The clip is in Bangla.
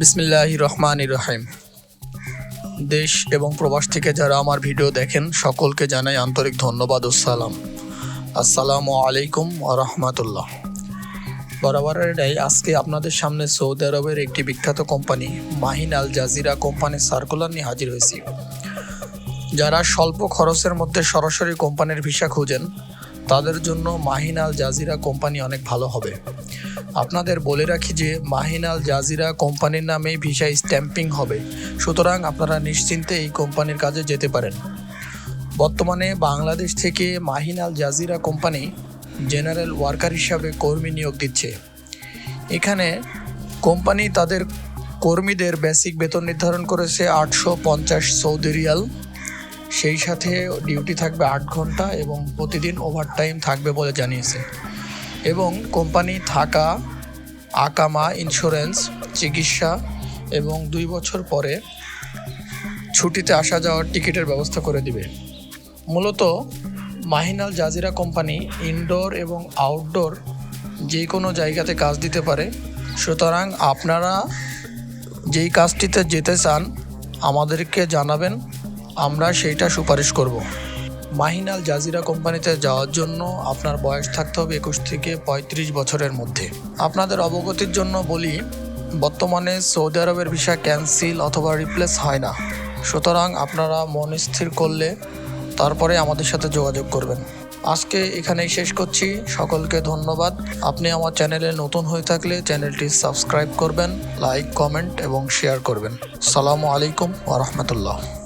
বিসমিল্লাহ রহমান রহিম দেশ এবং প্রবাস থেকে যারা আমার ভিডিও দেখেন, সকলকে জানাই আন্তরিক ধন্যবাদ ও সালাম। আসসালামু আলাইকুম রহমতুল্লাহ। বরাবরের এটাই আজকে আপনাদের সামনে সৌদি আরবের একটি বিখ্যাত কোম্পানি, মাহিন আল জাজিরা কোম্পানির সার্কুলার নিয়ে হাজির হয়েছি। যারা স্বল্প খরচের মধ্যে সরাসরি কোম্পানির ভিসা খুঁজেন তাদের জন্য মাহিন আল জাজিরা কোম্পানি অনেক ভালো হবে। আপনাদের বলে রাখি যে, মাহিন আল জাজিরা কোম্পানির নামেই ভিসা স্ট্যাম্পিং হবে। সুতরাং আপনারা নিশ্চিন্তে এই কোম্পানির কাজে যেতে পারেন। বর্তমানে বাংলাদেশ থেকে Mahin Al Jazira company general worker হিসাবে কর্মী নিয়োগ দিচ্ছে। এখানে কোম্পানি তাদের কর্মীদের বেসিক বেতন নির্ধারণ করেছে আটশো পঞ্চাশ সৌদি রিয়াল। সেই সাথে ডিউটি থাকবে আট ঘণ্টা এবং প্রতিদিন ওভারটাইম থাকবে বলে জানিয়েছে। এবং কোম্পানি থাকা, আকামা ইন্স্যুরেন্স চিকিৎসা এবং দুই বছর পরে ছুটিতে আসা যাওয়ার টিকিটের ব্যবস্থা করে দিবে। মূলত মাহিনাল জাজিরা কোম্পানি ইনডোর এবং আউটডোর যে কোনো জায়গাতে কাজ দিতে পারে। সুতরাং আপনারা যেই কাজটিতে যেতে চান, আমাদেরকে জানাবেন। আমরা সেইটা সুপারিশ করব। মাহিনাল জাজিরা কোম্পানিতে যাওয়ার জন্য আপনার বয়স থাকতে হবে একুশ থেকে পঁয়ত্রিশ বছরের মধ্যে। আপনাদের অবগতির জন্য বলি, বর্তমানে সৌদি আরবের ভিসা ক্যান্সেল অথবা রিপ্লেস হয় না। সুতরাং আপনারা মন স্থির করলে তারপরে আমাদের সাথে যোগাযোগ করবেন। আজকে এখানেই শেষ করছি। সকলকে ধন্যবাদ। আপনি আমার চ্যানেলে নতুন হয়ে থাকলে চ্যানেলটি সাবস্ক্রাইব করবেন, লাইক, কমেন্ট এবং শেয়ার করবেন। সালামু আলাইকুম ওরহমতুল্লাহ